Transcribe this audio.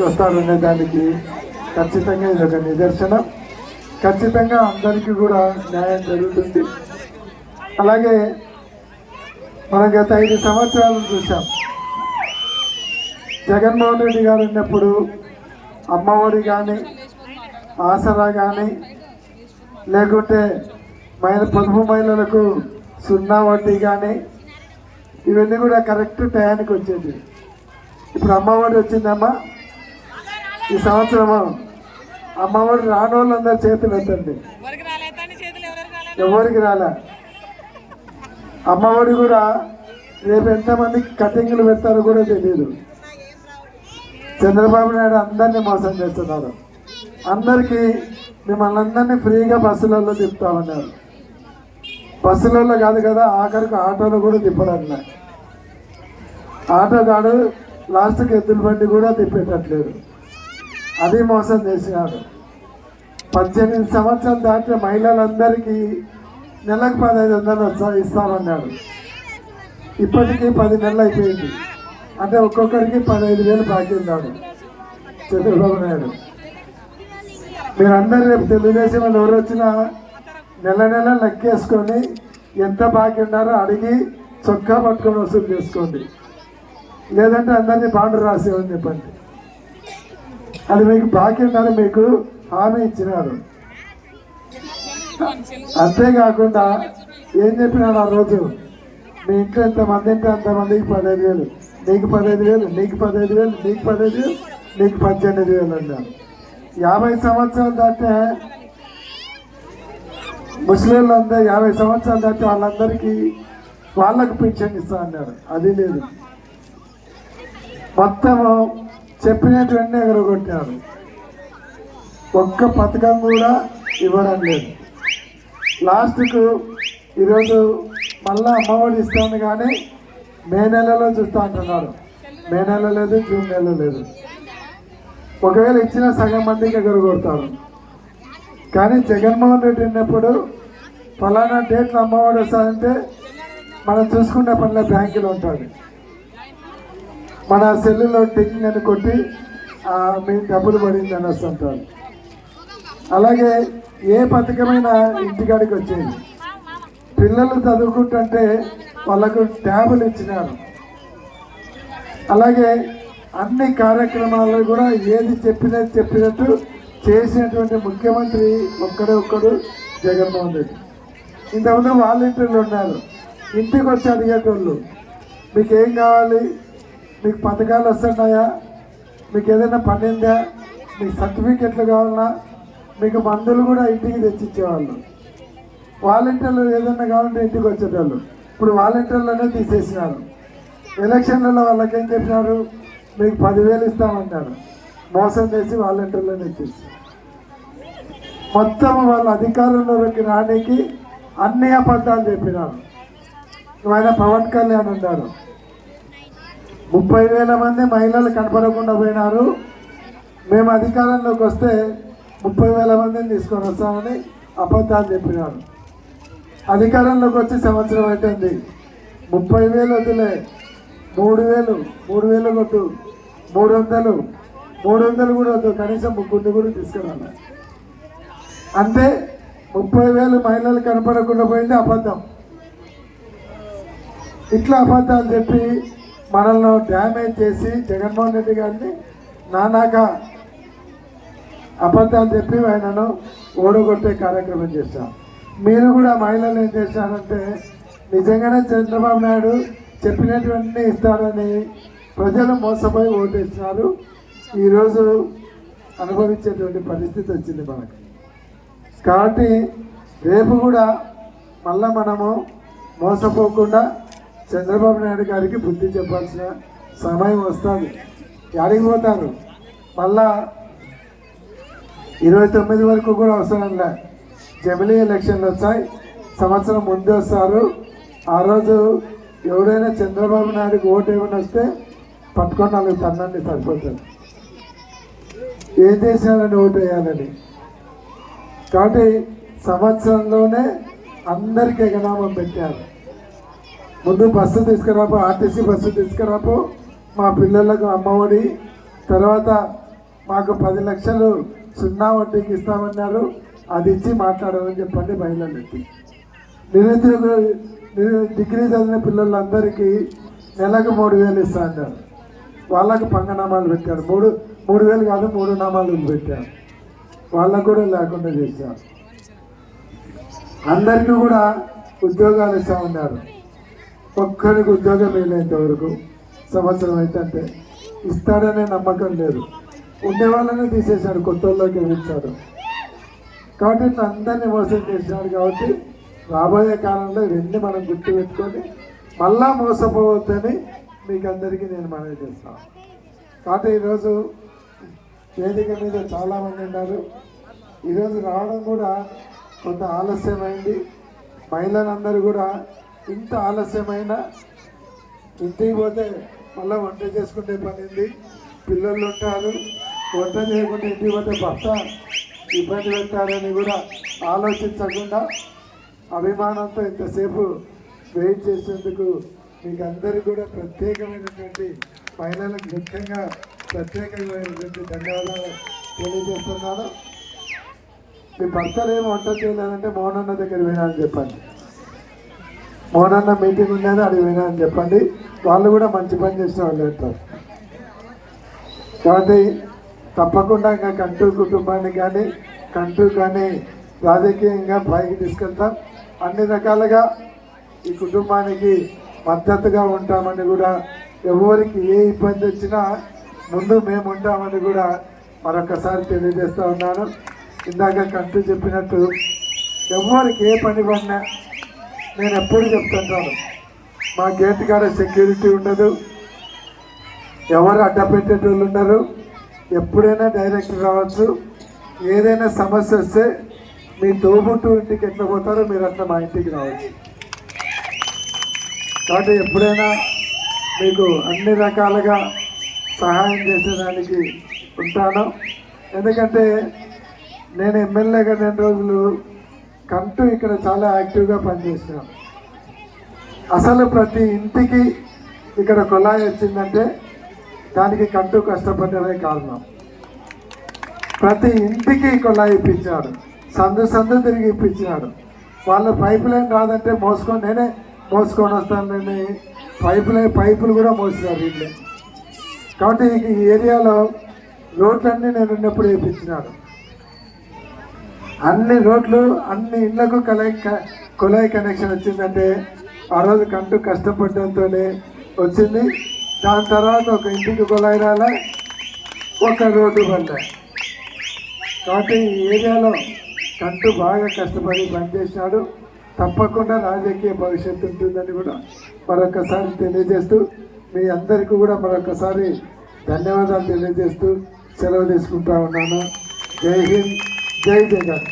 వస్తాడనే దానికి ఖచ్చితంగా ఇది ఒక నిదర్శనం. ఖచ్చితంగా అందరికీ కూడా న్యాయం జరుగుతుంది. అలాగే మనం గత ఐదు సంవత్సరాలు చూసాం జగన్మోహన్ రెడ్డి గారు ఉన్నప్పుడు అమ్మఒడి కానీ ఆసరా కానీ లేకుంటే మహిళ పొదుపు మహిళలకు సున్నా వడ్డీ కానీ ఇవన్నీ కూడా కరెక్ట్ టయానికి వచ్చేది ఇప్పుడు అమ్మఒడి వచ్చిందమ్మా. ఈ సంవత్సరము అమ్మఒడి రాని వాళ్ళందరూ చేతులు ఎత్తండి. ఎవరికి రాలే? అమ్మఒడి కూడా రేపు ఎంతమంది కటింగ్లు పెడతారో కూడా తెలియదు చంద్రబాబు నాయుడు అందరినీ మోసం చేస్తున్నారు. అందరికీ మిమ్మల్ని అందరినీ ఫ్రీగా బస్సులలో తిప్పుతామన్నారు బస్సులలో కాదు కదా ఆఖరికి ఆటోలో కూడా తిప్పడన్నా ఆటో కాడు లాస్ట్కి ఎద్దుల బండి కూడా తిప్పేటట్లేదు. అది మోసం చేసినాడు పద్దెనిమిది సంవత్సరాలు దాటిన మహిళలందరికీ నెలకు పదహైదు వందలు ఇస్తామన్నాడు. ఇప్పటికీ పది నెలలు అయిపోయింది. అంటే ఒక్కొక్కరికి పదహైదు వేలు బాకీ ఉన్నాడు చంద్రబాబు నాయుడు. మీరందరూ రేపు తెలుగుదేశం వాళ్ళు ఎవరు వచ్చినా నెల నెల లెక్కేసుకొని ఎంత బాకీ ఉన్నారో అడిగి చొక్కా పట్టుకొని వసూలు చేసుకోండి. లేదంటే అందరినీ బాండు రాసేవని చెప్పండి. అది మీకు బాకీ మీకు హామీ ఇచ్చినారు. అంతేకాకుండా ఏం చెప్పినాడు ఆ రోజు? మీ ఇంట్లో ఎంతమంది ఉంటే అంతమందికి పదహైదు వేలు. నీకు పదహైదు వేలు నీకు పదహైదు వేలు నీకు పదహైదు వేలు నీకు పద్దెనిమిది వేలు అన్నారు. యాభై సంవత్సరాలు దాటే ముస్లింలు అందరూ యాభై సంవత్సరాలు దాటి వాళ్ళందరికీ వాళ్ళకు పింఛన్ ఇస్తా అన్నారు. అది లేదు. మొత్తము చెప్పినటువంటి ఎగరగొట్టారు. ఒక్క పథకం కూడా ఇవ్వడం లేదు. లాస్ట్కు ఈరోజు మళ్ళీ అమ్మఒడి ఇస్తాను కానీ మే నెలలో చూస్తా అంటున్నారు. మే నెల లేదు జూన్ నెల లేదు. ఒకవేళ ఇచ్చిన సగం మందికి ఎగరగొడతారు. కానీ జగన్మోహన్ రెడ్డి ఉన్నప్పుడు ఫలానా డేట్లో అమ్మఒడి వస్తారంటే మనం చూసుకునే పనిలో బ్యాంకులో ఉంటుంది మన సెల్లులో టింగ్ అని కొట్టి మీకు మీ డబ్బులు పడింది అని వస్తుంటారు అలాగే ఏ పథకమైన ఇంటికాడికి వచ్చేది పిల్లలు చదువుకుంటుంటే వాళ్ళకు ట్యాబులు ఇచ్చినారు. అలాగే అన్ని కార్యక్రమాల్లో కూడా ఏది చెప్పినది చెప్పినట్టు చేసినటువంటి ముఖ్యమంత్రి ఒక్కడే ఒక్కడు జగన్మోహన్ రెడ్డి. ఇంతకుముందు వాలంటీర్లు ఉన్నారు. ఇంటికి వచ్చి అడిగేటోళ్ళు మీకు ఏం కావాలి? మీకు పథకాలు వస్తున్నాయా? మీకు ఏదైనా పని ఉందా? మీకు సర్టిఫికెట్లు కావాలన్నా మీకు మందులు కూడా ఇంటికి తెచ్చిచ్చేవాళ్ళు. వాలంటీర్లు ఏదైనా కావాలంటే ఇంటికి వచ్చేటోళ్ళు. ఇప్పుడు వాలంటీర్లనే తీసేసినారు. ఎలక్షన్లలో వాళ్ళకి ఏం చెప్పినారు? మీకు పదివేలు ఇస్తామన్నారు మోసం చేసి వాలంటీర్లను ఇచ్చేసి. మొత్తం వాళ్ళ అధికారంలోకి రానికి అన్ని అబద్ధాలు చెప్పినారు. ఆయన పవన్ కళ్యాణ్ ఉన్నారు ముప్పై వేల మంది మహిళలు కనపడకుండా పోయినారు. మేము అధికారంలోకి వస్తే ముప్పై వేల మందిని తీసుకొని వస్తామని అబద్ధాలు చెప్పినారు. అధికారంలోకి వచ్చి సంవత్సరం అవుతుంది ముప్పై వేలు వదిలే. మూడు వేలు మూడు వేలు కొట్టు. మూడు వందలు మూడు వందలు కూడా వద్దు. కనీసం ముగ్గురిని కూడా తీసుకురాలి అంటే ముప్పై వేలు మహిళలు కనపడకుండా పోయింది అబద్ధం. ఇట్లా అబద్ధాలు చెప్పి మనల్ని డ్యామేజ్ చేసి జగన్మోహన్ రెడ్డి గారిని నానాక అబద్ధాలు చెప్పి ఆయనను ఓడగొట్టే కార్యక్రమం చేశాం. మీరు కూడా మహిళలు ఏం చేశారంటే నిజంగానే చంద్రబాబు నాయుడు చెప్పినటువంటి ఇస్తారని ప్రజలు మోసపోయి ఓటేసినారు. ఈరోజు అనుభవించేటువంటి పరిస్థితి వచ్చింది మనకు. కాబట్టి రేపు కూడా మళ్ళా మనము మోసపోకుండా చంద్రబాబు నాయుడు గారికి బుద్ధి చెప్పాల్సిన సమయం వస్తుంది. ఎక్కడికి పోతారు? మళ్ళా ఇరవై తొమ్మిది వరకు కూడా అవసరం లే. జమిలీ ఎలక్షన్లు వచ్చాయి సంవత్సరం ముందు వస్తారు. ఆ రోజు ఎవడైనా చంద్రబాబు నాయుడుకి ఓటు ఏమైనా వస్తే పట్టుకొని నాలుగు తన్నండి సరిపోతుంది. ఏం చేసినారని ఓటు వేయాలని? కాబట్టి సంవత్సరంలోనే అందరికి ఎగనామం పెట్టారు. ముందు బస్సు తీసుకురాపో ఆర్టీసీ బస్సు తీసుకురాపో. మా పిల్లలకు అమ్మఒడి. తర్వాత మాకు పది లక్షలు సున్నా వడ్డీకి ఇస్తామన్నారు. అది ఇచ్చి మాట్లాడాలని చెప్పండి మహిళలకి. నిరుద్యోగ డిగ్రీ చదివిన పిల్లలందరికీ నెలకు మూడు వేలు ఇస్తా అన్నారు వాళ్ళకు పంగనామాలు పెట్టారు. మూడు మూడు వేలు కాదు మూడు నామాలు పెట్టారు. వాళ్ళకు కూడా లేకుండా చేశారు. అందరికీ కూడా ఉద్యోగాలు ఇస్తా ఉన్నారు. ఒక్కరికి ఉద్యోగం వేయలేంత వరకు సంవత్సరం అయితే అంటే ఇస్తాడనే నమ్మకం లేదు. ఉండేవాళ్ళనే తీసేశాడు కొత్త వాళ్ళకి ఇచ్చాడు కాబట్టి ఇట్లా అందరినీ మోసం చేసినాడు కాబట్టి రాబోయే కాలంలో ఇవన్నీ మనం గుర్తుపెట్టుకొని మళ్ళా మోసపోవద్దని మీకు అందరికీ నేను మనవి చేస్తాను కాబట్టి ఈరోజు వేదిక మీద చాలామంది ఉన్నారు. ఈరోజు రావడం కూడా కొంత ఆలస్యమైంది. మహిళలందరూ కూడా ఇంత ఆలస్యమైన ఇంటికి పోతే మళ్ళీ వంట చేసుకుంటే పనింది. పిల్లలు ఉంటారు వంట చేయకుండా ఇంటికి పోతే భర్త ఇబ్బంది పెట్టాలని కూడా ఆలోచించకుండా అభిమానంతో ఇంతసేపు వెయిట్ చేసేందుకు మీకు అందరికీ కూడా ప్రత్యేకమైనటువంటి మహిళలకు ముఖ్యంగా ప్రత్యేకమైనటువంటి ధన్యవాదాలు తెలియజేస్తున్నాను. మీ భర్తలు ఏం వంట చేయలేదంటే మోనన్న దగ్గర వినాలని చెప్పండి. మోనన్న మీటింగ్ ఉండేది అది వినా అని చెప్పండి. వాళ్ళు కూడా మంచి పని చేసిన వాళ్ళు కాబట్టి తప్పకుండా ఇంకా కంటూ కుటుంబాన్ని కానీ కంటూ కానీ రాజకీయంగా పైకి తీసుకెళ్తాం. అన్ని రకాలుగా ఈ కుటుంబానికి మద్దతుగా ఉంటామని కూడా ఎవరికి ఏ ఇబ్బంది వచ్చినా ముందు మేము ఉంటామని కూడా మరొకసారి తెలియజేస్తూ ఉన్నాను. ఇందాక కంటూ చెప్పినట్టు ఎవరికి ఏ పని పడినా నేను ఎప్పుడు చెప్తుంటాను మా గేట్ కాడ సెక్యూరిటీ ఉండదు. ఎవరు అడ్డ పెట్టేటోళ్ళు ఉండరు. ఎప్పుడైనా డైరెక్ట్ రావచ్చు. ఏదైనా సమస్య వస్తే మీ తోబుట్టు ఇంటికి ఎట్లా పోతారో మీరు అట్లా మా ఇంటికి రావచ్చు. కాబట్టి ఎప్పుడైనా మీకు అన్ని రకాలుగా సహాయం చేసేదానికి ఉంటాను. ఎందుకంటే నేను ఎమ్మెల్యేగా రెండు రోజులు కంటూ ఇక్కడ చాలా యాక్టివ్గా పనిచేస్తున్నాం. అసలు ప్రతి ఇంటికి ఇక్కడ కుళాయి వచ్చిందంటే దానికి కంటూ కష్టపడ్డమే కారణం. ప్రతి ఇంటికి కుళాయి ఇప్పించాడు. సందు సందు తిరిగి ఇప్పించినాడు వాళ్ళ పైప్ లైన్ రాదంటే మోసుకొని నేనే మోసుకొని వస్తానని పైప్ లైన్ పైపులు కూడా మోసినారు వీళ్ళు. కాబట్టి ఈ ఏరియాలో రోడ్లన్నీ నేను ఉన్నప్పుడు వేయించినాడు అన్ని రోడ్లు అన్ని ఇళ్ళకు కలై కులాయి కనెక్షన్ వచ్చిందంటే ఆ రోజు కంటూ కష్టపడడంతోనే వచ్చింది. దాని తర్వాత ఒక ఇంటికి కులాయి రాలే ఒక రోడ్డు పడ్డా. కాబట్టి ఈ ఏరియాలో కంటూ బాగా కష్టపడి పనిచేసినాడు తప్పకుండా రాజకీయ భవిష్యత్తు ఉంటుందని కూడా మరొకసారి తెలియజేస్తూ మీ అందరికీ కూడా మరొకసారి ధన్యవాదాలు తెలియజేస్తూ సెలవు తీసుకుంటా ఉన్నాను. జై హింద్. జై జగన్